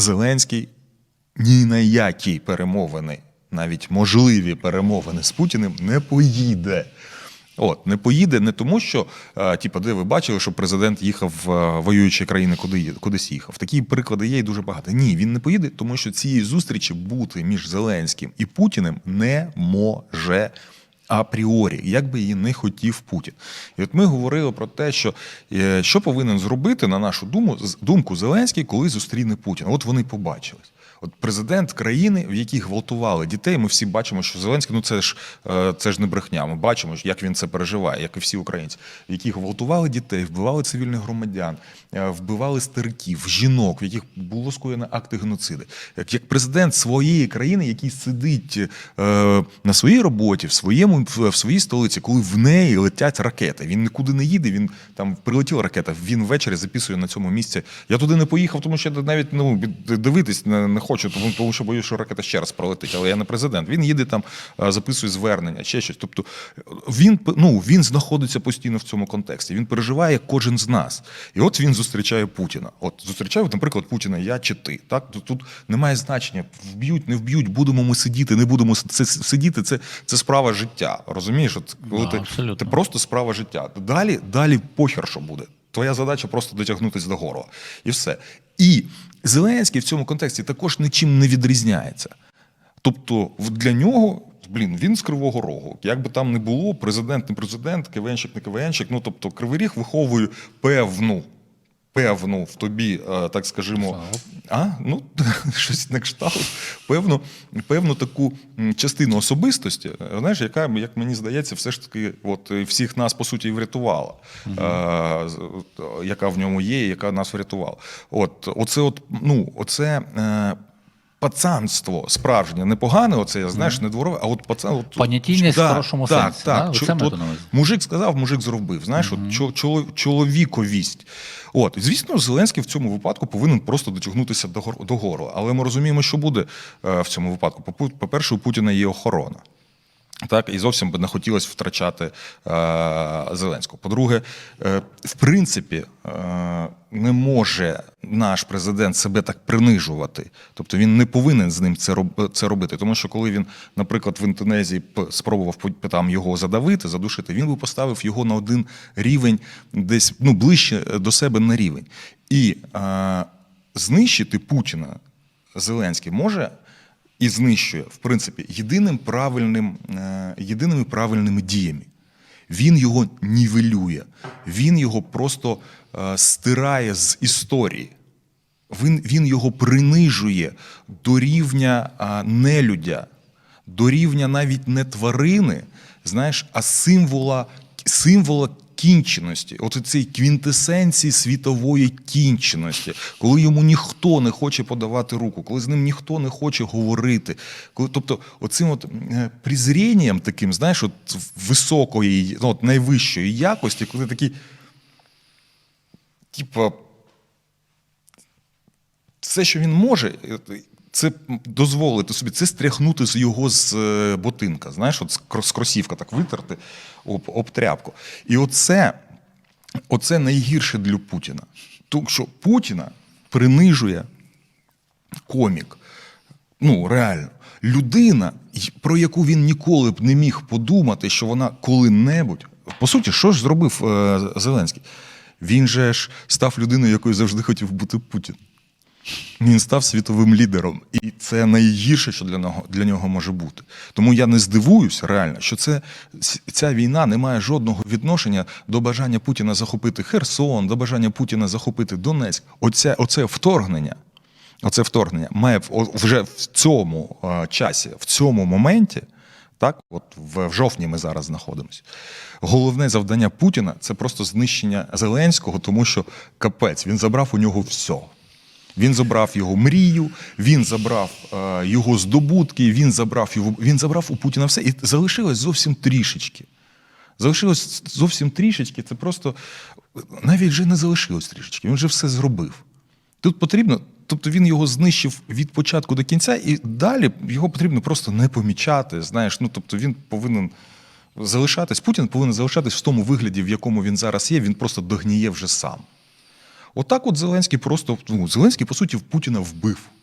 Зеленський ні на які перемовини, навіть можливі перемовини з Путіним, не поїде. От не поїде не тому, що е, типу, де ви бачили, що президент їхав в е, воюючі країни, куди кудись їхав. Такі приклади є і дуже багато. Ні, він не поїде, тому що цієї зустрічі бути між Зеленським і Путіним не може апріорі, як би її не хотів Путін. І от ми говорили про те, що е, що повинен зробити, на нашу думу, з- думку Зеленський, коли зустріне Путіна. От вони побачились. От президент країни, в якій гвалтували дітей, ми всі бачимо, що Зеленський, ну це ж е, це ж не брехня. Ми бачимо, як він це переживає, як і всі українці, в яких гвалтували дітей, вбивали цивільних громадян, е, вбивали стариків, жінок, в яких було скоєно акти геноциду. Як, президент своєї країни, який сидить е, на своїй роботі, в своєму в, своїй столиці, коли в неї летять ракети. Він нікуди не їде. Він там прилетіла ракета. Він ввечері записує на цьому місці. Я туди не поїхав, тому що навіть ну дивитись не, не хочу, тому, тому що боюсь, що ракета ще раз пролетить. Але я не президент. Він їде там, е, записує звернення, ще щось. Тобто він ну він знаходиться постійно в цьому контексті. Він переживає кожен з нас. І от він зустрічає Путіна. От зустрічає, наприклад, Путіна, я чи ти. Так тут, тут немає значення, вб'ють, не вб'ють, будемо ми сидіти, не будемо це сидіти. Це, це справа життя. Розумієш? От коли Да, ти, ти просто справа життя. Далі, далі похер, що буде. Твоя задача просто дотягнутися до горла. І все. І Зеленський в цьому контексті також нічим не відрізняється. Тобто, для нього. Блін, він з Кривого Рогу. Як би там не було, президент не президент, КВНщик не КВНщик. Ну тобто, Кривий Ріг виховує певну, певну в тобі, е, так скажімо, а ну щось на кшталт, певну, певну таку частину особистості, е, знаєш, яка, як мені здається, все ж таки, от е, всіх нас по суті і врятувала, е, яка в ньому є, яка нас врятувала. От, оце, от, ну, оце. Пацанство справжнє, непогане, оце я знаєш, не дворове, а от пацан. От, Понятійність в хорошому да, сенсі, Так, да? Чо- це от? Мужик сказав, мужик зробив. Знаєш, от чол, чоловіковість. От, звісно, Зеленський в цьому випадку повинен просто дотягнутися до, гор- до гору. Але ми розуміємо, що буде е, в цьому випадку. Попу- По-перше, у Путіна є охорона. Так, і зовсім би не хотілося втрачати е, Зеленського. По-друге, е, в принципі, е, не може наш президент себе так принижувати. Тобто він не повинен з ним це, роб, це робити. Тому що коли він, наприклад, в Індонезії спробував там його задавити, задушити, він би поставив його на один рівень, десь ну, ближче до себе на рівень. І е, знищити Путіна Зеленський може і знищує, в принципі, єдиним правильним, е, єдиними правильними діями. Він його нівелює, він його просто е, стирає з історії. Він, він його принижує до рівня нелюдя, до рівня навіть не тварини, знаєш, а символа, символа кінченості, от цій квінтесенції світової кінченості, коли йому ніхто не хоче подавати руку, коли з ним ніхто не хоче говорити. Коли, тобто, оцим от е, презрінням таким, знаєш, от високої, ну, от найвищої якості, коли такий, типа, все, що він може, це дозволити собі, це стряхнути з його з е, ботинка, знаєш, от з кро- з кросівка так витерти об, об тряпку. І оце, оце найгірше для Путіна. Тому що Путіна принижує комік. Ну, реально. Людина, про яку він ніколи б не міг подумати, що вона коли-небудь. По суті, що ж зробив е, Зеленський? Він же ж став людиною, якою завжди хотів бути Путін. Він став світовим лідером, і це найгірше, що для нього для нього може бути. Тому я не здивуюсь реально, що це ця війна не має жодного відношення до бажання Путіна захопити Херсон, до бажання Путіна захопити Донецьк. Оце, оце вторгнення. Оце вторгнення має вже в цьому часі, в цьому моменті, так, от в жовтні ми зараз знаходимося. Головне завдання Путіна це просто знищення Зеленського, тому що капець він забрав у нього все. Він забрав його мрію, він забрав е, його здобутки, він забрав його, він забрав у Путіна все, і залишилось зовсім трішечки. Залишилось зовсім трішечки. Це просто навіть вже не залишилось трішечки. Він вже все зробив. Тут потрібно, тобто він його знищив від початку до кінця, і далі його потрібно просто не помічати. Знаєш, ну тобто він повинен залишатись. Путін повинен залишатись в тому вигляді, в якому він зараз є. Він просто догніє вже сам. Отак от Зеленський просто ну, Зеленський, по суті, в Путіна вбив.